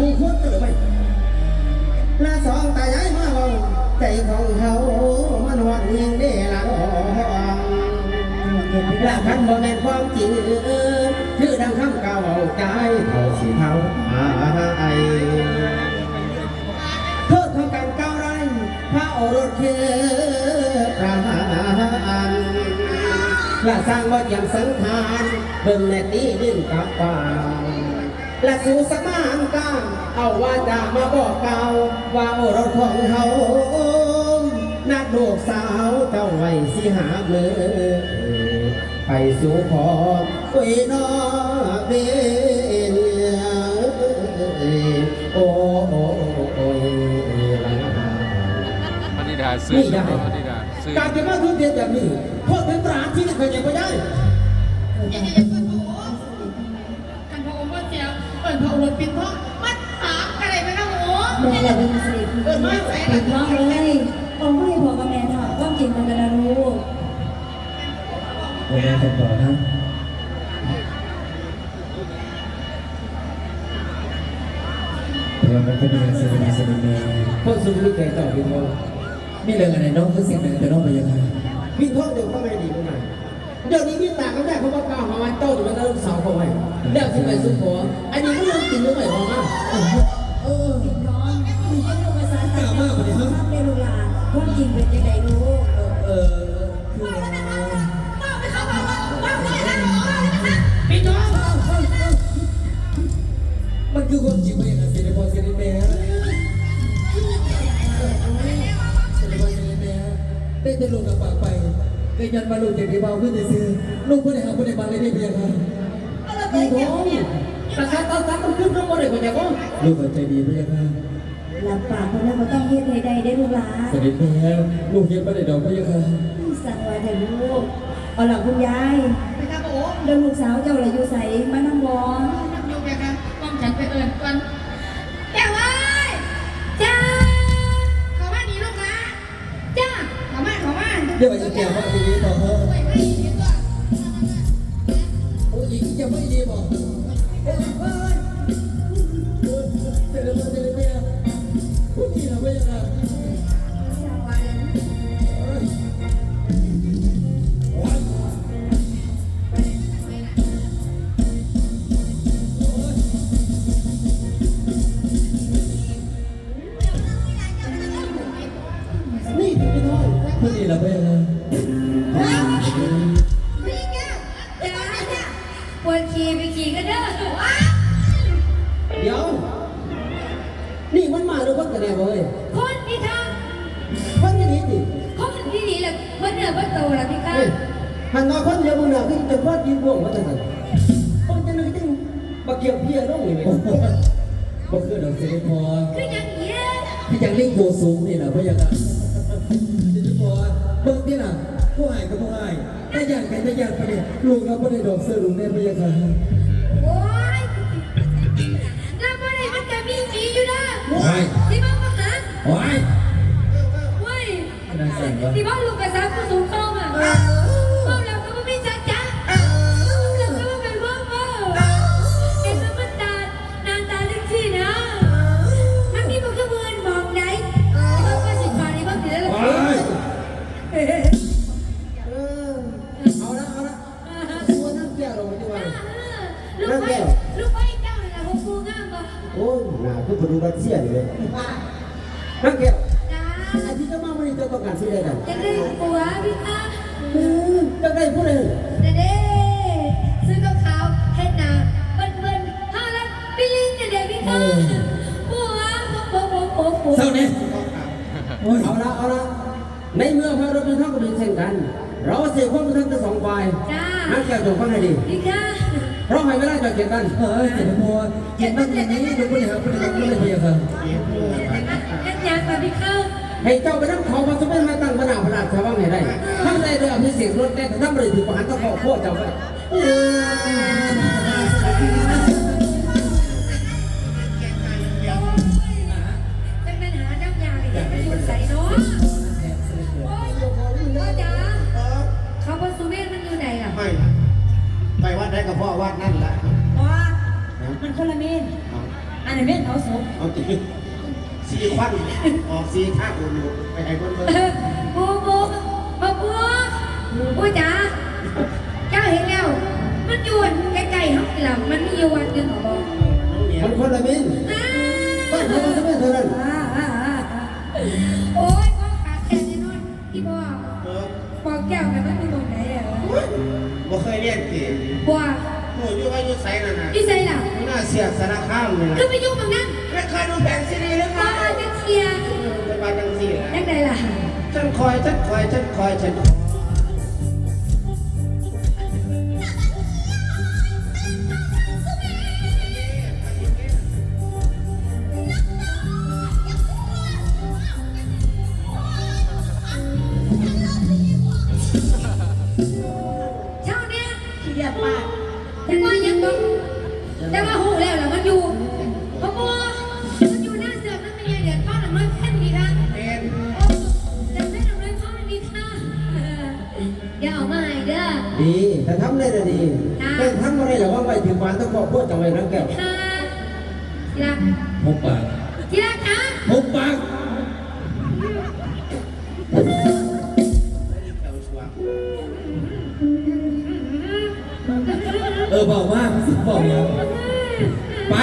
คู่ควรกันหรือไม่หน้าสองตายายมาเบาใจของเขามันหวังยิงได้ละน้องละคันบ่แม่นความจริงคือดังคำเก่าใจเขาสิเท่าอโทษของการก้าไรพระโอรสคือประหารละสร้างว่าเกี่ยมสังขารเบิ่งแม่ตีดิ้นกับป่า และสู่สมานกันเอาว่าจะมาบอกเก่าว่าโอรสของเขานักโลกสาวเจ้าไว้สิหาเมือไปสู่ขอคุยนอเบนโอ้โอ้โอ้ยพระธิดาซื้อพระธิดาซื้อการจะมาทุนเทียนแบบนี้โทษเป็นตราที่ไม่เคยยังไม่ได้ พระอษฐ์ปิดเพราะมันหาอะไรไปนะโอ้แม่เราเป็นเสด็จเป็นน้องเลยเอาไม่พอกับแม่ถอดความจริงมันกันนะลูกโอ้ยจะบอกนะเดี๋ยวมันก็มีเสด็จเสด็จแม่คนสุริยแก่เจ้าพี่ทอมีเรื่องอะไรน้องคือสิ่งหนึ่งแต่น้องไปยังไงพี่ทอเดี๋ยวเข้าไม่ดีเมื่อไหร่ เดี๋ยวนี้พี่ตาเขาได้เขาบอกกล่าหาว่าเจ้าอยู่ในลูกสาวเขาไว้เดี๋ยวที่ไปสุขออันนี้ก็เรื่องจริงหรือไม่ของมันเออพี่น้องมีเจ้าลูกภาษาไทยภาพในลูลานความจริงเป็นยังไงลูกเออคือว่าไปเอว่าว่าไม่ได้นะโอ้นะคะพี่น้องมันคือความจริงไปยังไงเสด็จพ่อสด็จแม่เสด็จพ่อเสด็จแม่ได้แต่ลูกกับปากไป แต่ยันมาลูกจากที่เบาขึ้นซื้อลูกผู้ใดหาผู้ใดมาเลยได้เพียงค่ะพี่น้องแต่การตอนนั้นมันขึ้นข้างบนเลยคนเดียวก็ลูกใจดีเพียงค่ะหลับปากคนนั้นก็ต้องเฮ็ดให้ได้ได้ลูกหลานเสด็จแม่ลูกเห็นประเด็นดอกเพียงค่ะสั่งไว้เถอะลูกเอาหลังคุณยายไปครับโอ้เรื่องลูกสาวเจ้าเลยอยู่ใส เดี๋ยวไปจะแก้ว่าทีนี้ต่อเถอ มาหรือว่าแสดงเว้ยคนพี่ทางคนที่นี่ดิคนที่นี่แหละเมื่อเนื้อเมื่อโตแล้วพี่ก้าเฮ้ยหันมาคนเดียวมึงเหนือขึ้นจนว่ากินบ่วงมาตั้งแต่คนจะนึกถึงมาเกี่ยวเพี้ยน้องนี่ไหมโอ้โหบ่คือดอกเสด็จพ่อคืออย่างเงี้ยพี่ยังลิงโกสูงนี่แหละพี่ยังอะเสด็จพ่อเบิ่งที่น่ะผู้หายกับผู้หายแต่อยากกันแต่อยากไปเนี่ยลูกเราไม่ได้ดอกเสื้อลุงแน่พี่ยังค่ะ โอ้ยเว้ยน่าสั่นวะที่บ้านลูกกระซับผู้สูงเข้ามาเข้าแล้วก็ไม่มีจัดจ้าแล้วก็ไม่เป็นว่าเมื่อเอ็นมันตานางตาเล็กที่นะทั้งนี้มันก็เมือนบอกไหนที่บ้านก็สิบบาทที่บ้านเสียแล้วโอ้ยเออเอาละเอาละตัวนั่งแก้วลงมาดีกว่าลูกไปลูกไปเจ้าเลยนะพวกกูงามบ่โอ้ยหนาคือพดูรัสเซียอยู่เลย นั่งแก้วจ้าไอ้ที่จะมาวันนี้จะต้องการที่ใดกันจะได้ปัวพี่อาเออจะได้ผู้ใดเด้เด้ซื้อกับขาวเฮ็ดนาเบิ้นเบิ้นห้าลันปิลินเด้เด้พี่อาปัวปัวปัวปัวปัวเศร้าเนี่ยโอ้ยเอาละเอาละในเมื่อพระรถเป็นเท่ากับเป็นเช่นกัน เราเสียความเป็นทั้งทั้งสองฝ่ายจ้านั่งแก้วจงฟังให้ดีพี่อาเพราะให้เวลาจะเก็บกันเอ้ยเสด็จพ่อเห็นบ้างอย่างนี้ลูกผู้ใดหาผู้ใดมาเลยพี่ยังค่ะเให้เจ้าไปนั่งเขาพระสมเด็จมาตั้งพระนามพระราชวังให้ได้ทำได้ด้วยอภิเษกรถแก้ทำเลยถือประหารตะขอโคตรเจ้าไปจังนั้นหาน้ำยาเลยอย่าไปสงสัยเนาะโอ้ยพ่อจ๋าเขาพระสุเมธมันอยู่ไหนล่ะไม่ไปวัดได้กับพ่อวัดนั่นแหละว่ามันคนละเมนเอาไหนอันนี้เป็นเขาศพเอาตี สีควันออกสีท่าอุลุไปให้เพื่อนเออปูปูปูปูปูจ๋าเจ้าเห็นแล้ว มันอยู่ใกล้ๆห้องหลังมันมีอยู่วันหนึ่งเหรอบอกน้องเหนียวมันคนละมินอ้าบ้านเธอมาสมัยเท่านั้นอ่าอ่าอ่าโอ้ยพ่อขาแข็งแน่นอนพี่บอกเออบอกแก้วกันมันอยู่ตรงไหนอะบ่เคยเรียนเกี่บัวหนูอยู่ว่าอยู่ไสนั่นน่ะพี่ใส่ล่ะหน้าเสียสารข้ามเลยนะคือไปยุ่งกับนั้นไม่เคยดูแบ่งซีรี คอยฉันคอยฉันคอยฉัน อย่าเอามาให้เด้อ ดีแต่ทำได้แต่ดีค่ะ แต่ทำอะไรหรอว่าไปถึงวันต้องขอพูดจังเลยนะแก้วค่ะที่รักพบปากที่รักคะพบปากเอาชัวร์เออบอกว่าสิบอกยังไป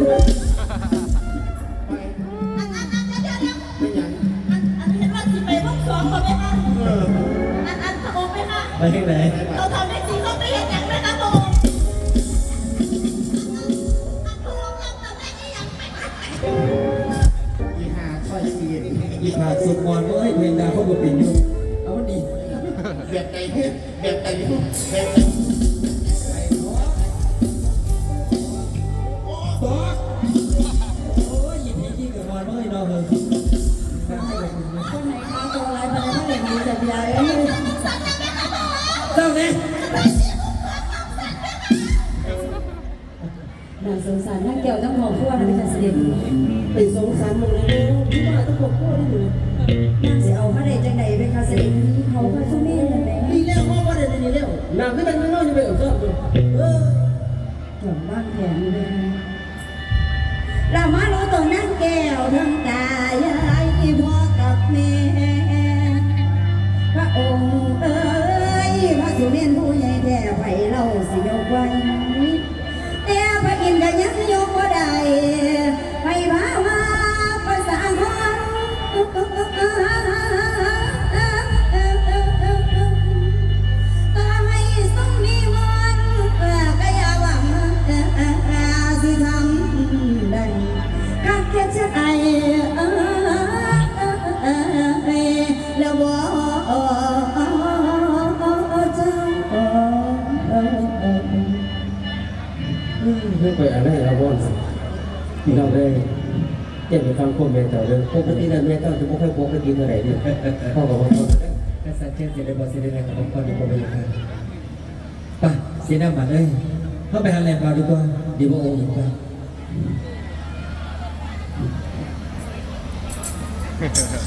อันอันอันเดี๋ยวเดี๋ยวเดี๋ยวไม่ยัง อันอันเห็นว่าสิไปห้องสองบอกไหมคะเอออันอันพรไหมคะไปที่ไหนเราทำได้จริงก็ไม่เห็นอย่างไหมคะพระองค์อันพรเราทำได้ยังไหมคะอีหาช่อยซีนอีผาสุดมอนเมื่อให้เพลงดาวเขาบทปิ่นอยู่เอามันดีแบบไหนแบบไหนแบบไหน งสารนั่งเกี่ยวต้องขอพูดนะเป็นการเสด็จไปสงสารมึงเลยที่ว่าต้องบอกพูดได้อยู่นางสิเอามาได้จังใดเป็นการเสด็จเขาพระสุเมธนั่นแหละดีแล้วว่าว่าได้ดีแล้วน้ำที่มันไม่น้อยจะไปอบซ้อมเออหวังบ้านแขนเลยนะเรามารู้ตัวนั่งแก้วทั้งตายายพ่อกับแม่พระองค์เอ้ยพระสุเมนผู้ใหญ่แท้ไปเล่าสิยกไว้ ไม่องไปอะไรเราบอลพี่น้องเลยเจ็บไปฟังคนเมตตาเลยปกติแล้วเมตตาจะไม่ค่อยบอกกันกินอะไรดิพ่อบอกว่าพ่อกษัตริย์เช่นเสด็จบอเสด็จอะไรของพ่อดีกว่าไปยังไงไปเสียหน้าหมันเลยเข้าไปหาแหล่งเราดีกว่าดีกว่าองค์หญิงไปข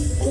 Oh.